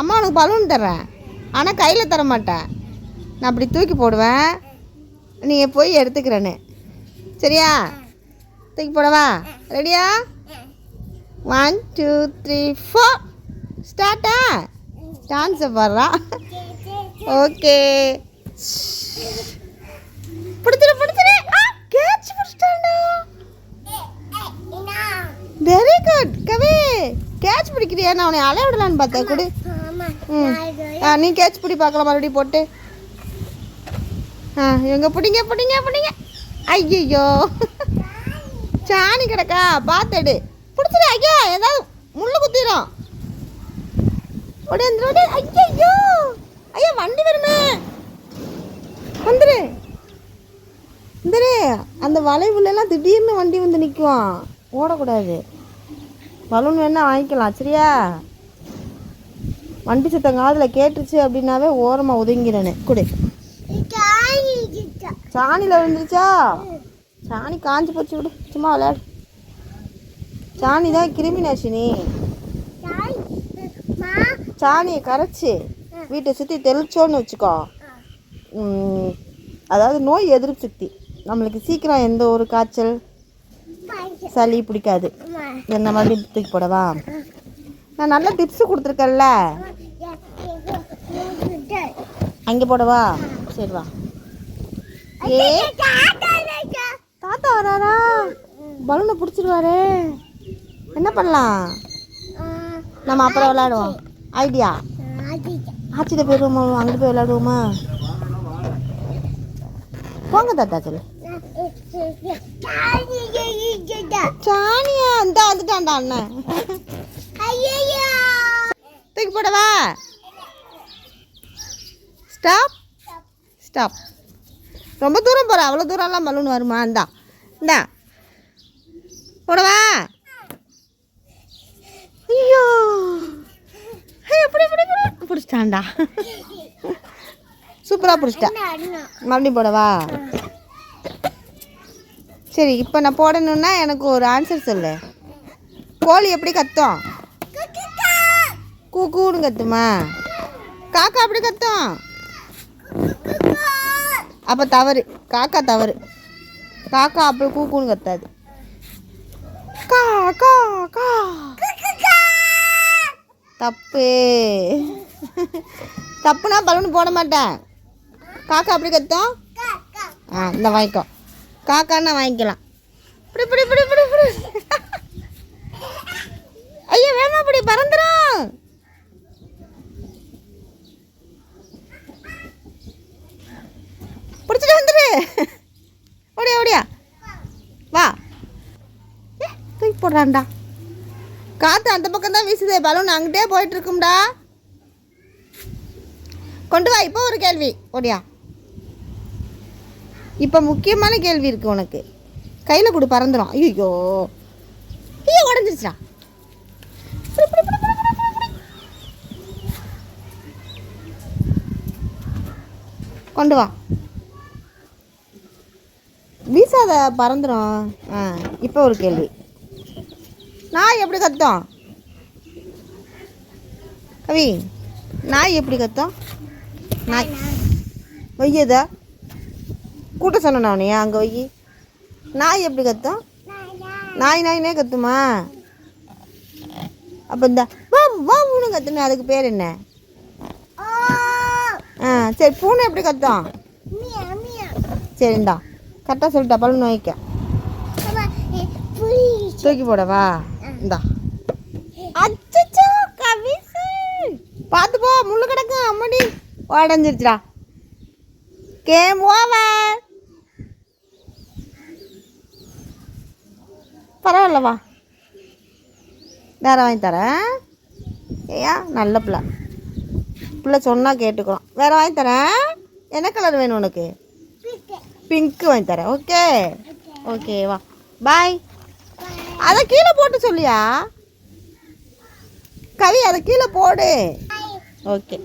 அம்மா உனக்கு பலூன் தர்றேன். ஆனால் கையில் தர மாட்டேன் நான் அப்படி தூக்கி போடுவேன். நீ போய் எடுத்துக்கிறேன்னு. சரியா? தூக்கி போடவா? ரெடியா ஒன் டூ த்ரீ ஃபோர் ஸ்டார்ட்டா டான்ஸை பாடுறா? ஓகே பிடிச்சிரு பிடிச்சிரு. கேட்ச் பிடிச்சிட்டாண்டா வெரி குட் கவி. கேட்ச் பிடிக்கிறியா? நான் உன்னை அலைய விடலான்னு பார்த்தேன் கொடு. ம். ஆ நீ கேட்ச் பிடி பார்க்கலாம் மறுபடியும் போட்டு. ஆ இவங்க பிடிங்க பிடிங்க பிடிங்க. ஐயோ சாணி கிடக்கா? பார்த்துடு பிடிச்சிரு ஐயா ஏதாவது முள்ளு வந்துரு ஓடி ஐயோ ஐயா வண்டி வருமே. வந்துரு. வந்துரு. அந்த வளைவுலலாம் திடீர்னு வண்டி வந்து நிற்கும் ஓடக்கூடாது. பலூன் வேணால் வாங்கிக்கலாம் சரியா? வண்டி சத்தம் காதில் கேட்டுருச்சு அப்படின்னாவே ஓரமாக ஒதுங்கிறேன்னு கொடு. சாணியில் விழுந்துருச்சா? சாணி காஞ்சி போச்சு விடு சும்மா விளையாடு. சாணி தான் கிருமி நாசினி. சாணியை கரைச்சி வீட்டை சுற்றி தெளிச்சோன்னு வச்சுக்கோ. அதாவது நோய் எதிர்ப்பு சக்தி. நம்மளுக்கு சீக்கிரம் எந்த ஒரு காய்ச்சல் சளி பிடிக்காது. என்ன மாதிரி தூக்கி போடவா? நான் நல்ல டிப்ஸ் கொடுத்துருக்கேன்ல. அங்கே போடவா? சரி வா. ஏ? தாத்தா வராரா? பலூனை பிடிச்சிருவாரு. என்ன பண்ணலாம்? நம்ம அப்புறம் விளையாடுவோம். ஐடியா ஆச்சிட்ட போயிடுவோமா? அங்கே போய் விளையாடுவோமா? போங்க தாத்தா சொல்லு. சாணியா இந்த வந்துட்டான்டா அண்ணன். தூக்கி போடவா ஸ்டாப் ஸ்டாப் ரொம்ப தூரம் போகிற அவ்வளோ தூரம்லாம் பலூன் வருமா? இந்தா. இந்தா. போடவா ஐயோ. எப்படி எப்படி பிடிச்சிட்டான்டா. சூப்பராக பிடிச்சிட்டா. மறுபடியும் போடவா சரி இப்போ நான் போடணுன்னா எனக்கு ஒரு ஆன்சர் சொல்லு. கோழி எப்படி கத்தும்? கூக்கூன்னு கத்துமா? காக்கா அப்படி கத்தும்? அப்போ தவறு. காக்கா தவறு. காக்கா அப்படி கூக்கூன்னு கத்தாது. கா கா கா. தப்பு. தப்புனா பலூன் போட மாட்டேன். காக்கா அப்படி கத்தும்? ஆ இந்த வாங்கிக்கோ. காக்கான்னா வாங்கிக்கலாம். இப்படி இப்படி இப்படி இப்படி இப்படி ஐயா வேமா இப்படி பறந்துடும் பிடிச்சிட்டு வந்துடு ஓடியா ஓடியா. வா. ஏ, தூக்கி போடுறான்டா. காற்று அந்த பக்கம் தான் வீசுதே பலூன் அங்கிட்டே போயிட்டு இருக்கும்டா. கொண்டு வா இப்போ ஒரு கேள்வி. ஓடியா. இப்போ முக்கியமான கேள்வி இருக்குது உனக்கு. கையில் கொடு பறந்துடும் ஐயோ ஐயோ உடஞ்சிருச்சா கொண்டு வா. வீசாத பறந்துடும் ஆ இப்போ ஒரு கேள்வி. நாய் எப்படி கத்தோம்? கவி நாய் எப்படி கத்தோம்? நாய். வையதா. கூட்ட சொன்னேன் அவனையா அங்கே வை? நாய் எப்படி கத்தும்? நாய் நாயினே கத்துமா? அப்போ இந்த வா வா கத்துமே கத்துனே அதுக்கு பேர் என்ன? ஆ சரி பூனை எப்படி கத்தும்? சரிண்டா கரெக்டாக சொல்லிட்டா பலூன் வைக்க தூக்கி போடவா? இந்தா. அச்சோ கவிசு. பார்த்து போ முள்ளு கிடக்கும் அம்மடி. உடஞ்சிருச்சுடா. Game over. பரவாயில்ல வா வாங்கி தரேன். ஏயா நல்ல பிள்ளை. பிள்ளை சொன்னால் கேட்டுக்கிறோம். வேறு வாங்கி தரேன். என்ன கலர் வேணும் உனக்கு? பிங்க்கு வாங்கி தரேன். ஓகே ஓகே வா. பாய் அதை கீழே போட்டு சொல்லியா? கவி அதை கீழே போடு. ஓகே